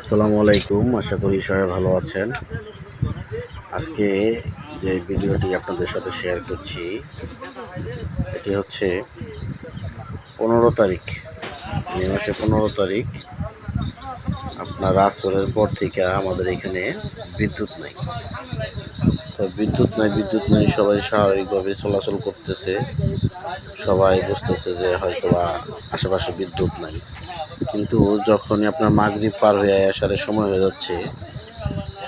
আসসালামু আলাইকুম, আশা করি সবাই ভালো আছেন। আজকে যে ভিডিওটি আপনাদের সাথে শেয়ার করছি, এটি হচ্ছে পনেরো তারিখ, মে মাসে পনেরো তারিখ। আপনার আসরের পর থেকে আমাদের এখানে বিদ্যুৎ নাই। তো বিদ্যুৎ নাই বিদ্যুৎ নাই, সবাই স্বাভাবিকভাবে চলাচল করতেছে। সবাই বুঝতেছে যে হয়তো বা আশেপাশে বিদ্যুৎ নাই। কিন্তু যখনই আপনার মাগরিব পার হয়ে আসার সময় হয়ে যাচ্ছে,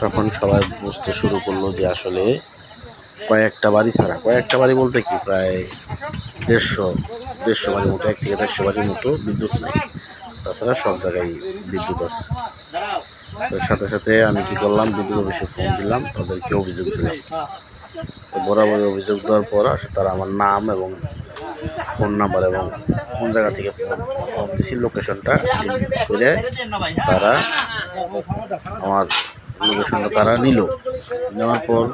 তখন সবাই বুঝতে শুরু করল যে আসলে কয়েকটা বাড়ি ছাড়া, কয়েকটা বাড়ি বলতে কি, প্রায় দেড়শো দেড়শো বাড়ির মতো, এক থেকে দেড়শো বাড়ির মতো বিদ্যুৎ নেই। তাছাড়া সব জায়গায় বিদ্যুৎ আছে। তো সাথে সাথে আমি কি করলাম, বিদ্যুৎ অফিসে ফোন দিলাম, তাদেরকে অভিযোগ দিলাম। তো বরাবর অভিযোগ দেওয়ার পর আসলে তারা আমার নাম এবং ফোন নাম্বার এবং কোন জায়গা থেকে ফোন দিছি, লোকেশনটা করে তারা আমার লোকেশনটা তারা নিল। নেওয়ার পর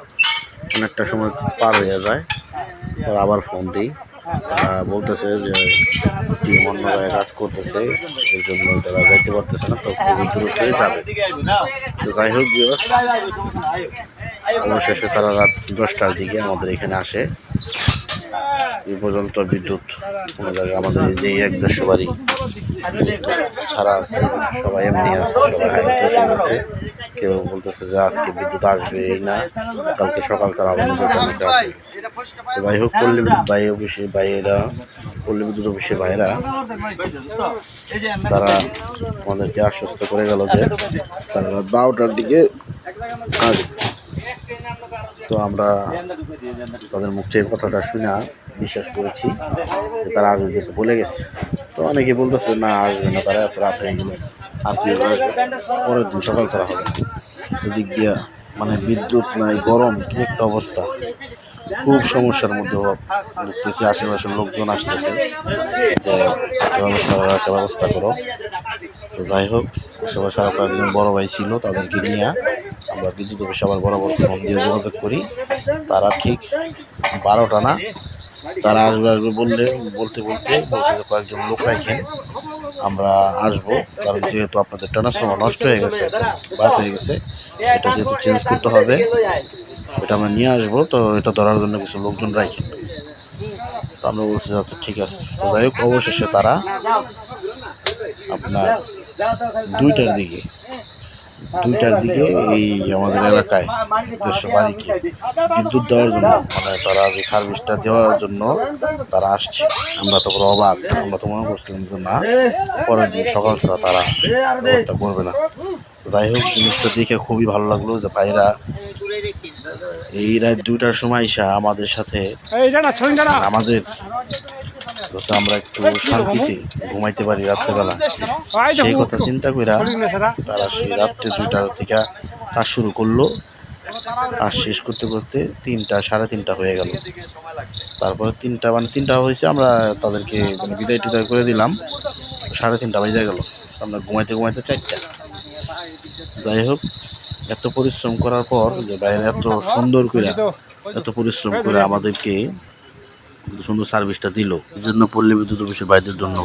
অনেকটা সময় পার হয়ে যায়, পর আবার ফোন দিই। তারা বলতেছে যে, টিম অন্য জায়গায় কাজ করতেছে, এই জন্য তারা যাইতে পারতেছে না, তো খুবই যাবে। তো যাই হোক অবশেষে তারা রাত দশটার দিকে আমাদের এখানে আসে। এই পর্যন্ত বিদ্যুৎ কোনো জায়গায় আমাদের এই যে এক দেড়শো বাড়ি ছাড়া আছে, সবাই এমনি আছে, সবাই আছে। কেউ বলতেছে যে আজকে বিদ্যুৎ আসবেই না, কালকে সকাল ছাড়া তো যাই হোক, পল্লী বিদ্যুৎ বাই অফিসে বাইরা পল্লী বিদ্যুৎ অফিসের ভাইরা তারা আমাদেরকে আশ্বস্ত করে গেল যে তারা রাত বারোটার দিকে আসবে। তো আমরা তাদের মুখ থেকে কথাটা শুনে বিশ্বাস করেছি যে তারা আসবে যেতে বলে গেছে। তো অনেকে বলতেছে, না, আসবে না তারা, এত রাত হয়ে গেল। আর কি পরের দিন সকাল ছাড়া হবে। এদিক দিয়ে মানে বিদ্যুৎ নাই, গরম, কি একটা অবস্থা। খুব সমস্যার মধ্যে দেখতেছি আশেপাশের লোকজন আসতেছে যে, ব্যবস্থা করার একটা ব্যবস্থা করো। তো যাই হোক আশেপাশে আরও কয়েকজন বড় ভাই ছিল, তাদেরকে নিয়ে আমরা বিদ্যুৎ অফিসে আবার বরাবর ফোন দিয়ে যোগাযোগ করি, তারা ঠিক বারোটা না, তারা আসবে আসবে বললে, বলতে বলতে বলছে যে কয়েকজন লোক রাখেন, আমরা আসব, কারণ যেহেতু আপনাদের ট্রান্সফর্মার নষ্ট হয়ে গেছে বাদ হয়ে গেছে, এটা যেহেতু চেঞ্জ করতে হবে, এটা আমরা নিয়ে আসব, তো এটা ধরার জন্য কিছু লোকজন রাখেন। তো আমরা বলছি আচ্ছা ঠিক আছে, তো যাই হোক, অবশেষে তারা আপনার দুইটার দিকে দুইটার দিকে এই আমাদের এলাকায় দেড়শো বাড়িকে বিদ্যুৎ দেওয়ার জন্য। মানে তারা যে সার্ভিসটা দেওয়ার জন্য তারা আসছে। আমরা তো পুরো অবাক আমরা তো মনে করছিলাম যে না পরের দিন সকাল ছাড়া তারা ব্যবস্থা করবে না। যাই হোক জিনিসটা দেখে খুবই ভালো লাগল যে ভাইরা এই রাত দুইটার সময় এসে আমাদের সাথে আমাদের যাতে আমরা একটু শান্তিতে ঘুমাইতে পারি রাত্রেবেলা। সেই কথা চিন্তা কইরা তারা সেই রাত্রে দুইটার থেকে কাজ শুরু করল। আর শেষ করতে করতে তিনটা সাড়ে তিনটা হয়ে গেল। তারপরে তিনটা মানে তিনটা হয়েছে আমরা তাদেরকে মানে বিদায় টিদায় করে দিলাম। সাড়ে তিনটা বেজে গেল। আমরা ঘুমাইতে ঘুমাইতে চারটা। যাই হোক এত পরিশ্রম করার পর যে বাইরে এত সুন্দর করে এত পরিশ্রম করে আমাদেরকে সুন্দর সার্ভিসটা দিল। এই জন্য পল্লী বিদ্যুৎ অফিসের বাইদের ধন্যবাদ।